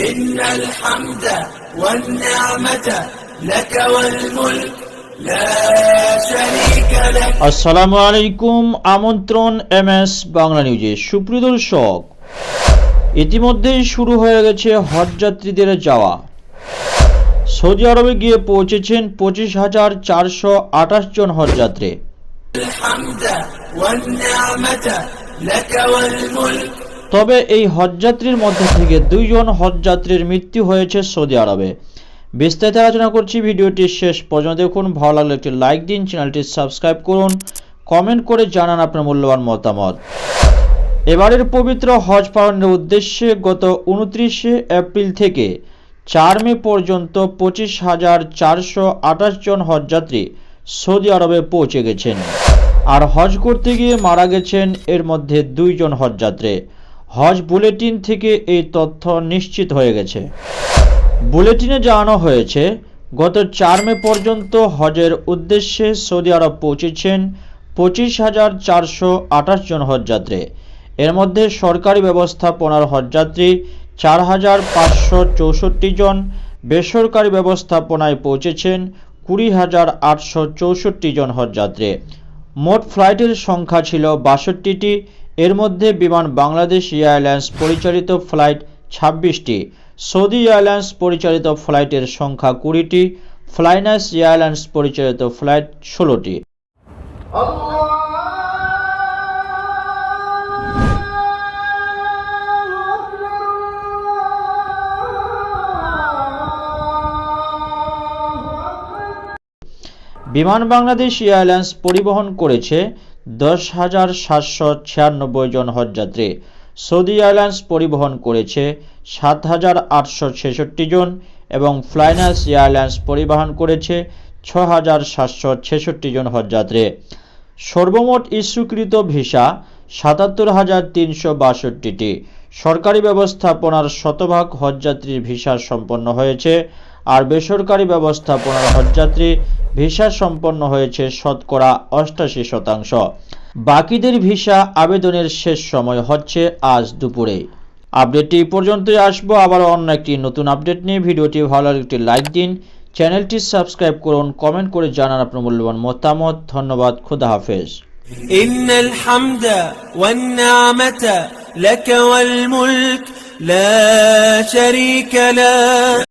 إن الحمد والنعمة لك والملك لا شريك لك আসসালামু আলাইকুম আমন্ত্রণ এম এস বাংলা নিউজে সুপ্রিয় দর্শক ইতিমধ্যেই শুরু হয়ে গেছে হজযাত্রীদের যাওয়া সৌদি আরবে গিয়ে পৌঁছেছেন পঁচিশ হাজার চারশো আঠাশ জন হজযাত্রী তবে এই হজযাত্রীর মধ্যে থেকে দুইজন হজযাত্রীর মৃত্যু হয়েছে সৌদি আরবে। বিস্তারিত আলোচনা করছি ভিডিওটি শেষ পর্যন্ত দেখুন। ভালো লাগলে একটি লাইক দিন, চ্যানেলটি সাবস্ক্রাইব করুন। কমেন্ট করে জানান আপনার মূল্যবান মতামত। এবারের পবিত্র হজ পালনের উদ্দেশ্যে গত উনত্রিশে এপ্রিল থেকে চার মে পর্যন্ত পঁচিশ হাজার চারশো আঠাশ জন হজযাত্রী সৌদি আরবে পৌঁছে গেছেন। আর হজ করতে গিয়ে মারা গেছেন এর মধ্যে দুইজন হজযাত্রী। হজ বুলেটিন থেকে এই তথ্য নিশ্চিত হয়ে গেছে। বুলেটিনে জানানো হয়েছে, গত চার মে পর্যন্ত হজের উদ্দেশ্যে সৌদি আরব পৌঁছেছেন পঁচিশ হাজার চারশো আঠাশ জন হজযাত্রী। এর মধ্যে সরকারি ব্যবস্থাপনার হজযাত্রী চার হাজার পাঁচশো চৌষট্টি জন, বেসরকারি ব্যবস্থাপনায় পৌঁছেছেন কুড়ি হাজার আটশো চৌষট্টি জন হজযাত্রী। মোট ফ্লাইটের সংখ্যা ছিল বাষট্টিটি। এর মধ্যে বিমান বাংলাদেশ এয়ারলাইন্স পরিচালিত ফ্লাইট ছাব্বিশটি, সৌদি এয়ারলাইন্স পরিচালিত ফ্লাইটের সংখ্যা কুড়িটি ফ্লাইনাস এয়ারলাইন্স পরিচালিত ফ্লাইট ষোলোটি। বিমান বাংলাদেশ এয়ারলাইন্স পরিবহন করেছে দশ হাজার সাতশো ছিয়ানব্বই জন হজযাত্রী। সৌদি এয়ারলাইন্স পরিবহন করেছে সাত হাজার আটশো ছেষট্টি জন এবং ফ্লাইনাস এয়ারলাইন্স পরিবহন করেছে ছ হাজার সাতশো ছেষট্টি জন হজযাত্রী। সর্বমোট ইস্যুকৃত ভিসা সাতাত্তর হাজার তিনশো বাষট্টিটি। সরকারি ব্যবস্থাপনার শতভাগ হজযাত্রীর ভিসা সম্পন্ন হয়েছে আর বেসরকারি ব্যবস্থাপনার হজযাত্রী ভিসা সম্পন্ন হয়েছে শতকরা অষ্টাশি শতাংশ বাকিদের ভিসা আবেদনের শেষ সময় হচ্ছে আজ দুপুরে আপডেটটি এই পর্যন্তই আসবো আবার অন্য একটি নতুন আপডেট নিয়ে ভিডিওটি ভালো লাগলে একটি লাইক দিন চ্যানেলটি সাবস্ক্রাইব করুন কমেন্ট করে জানান আপনার মূল্যবান মতামত ধন্যবাদ খুদা হাফেজ إن الحمد والنعمة لك والملك لا شريك لك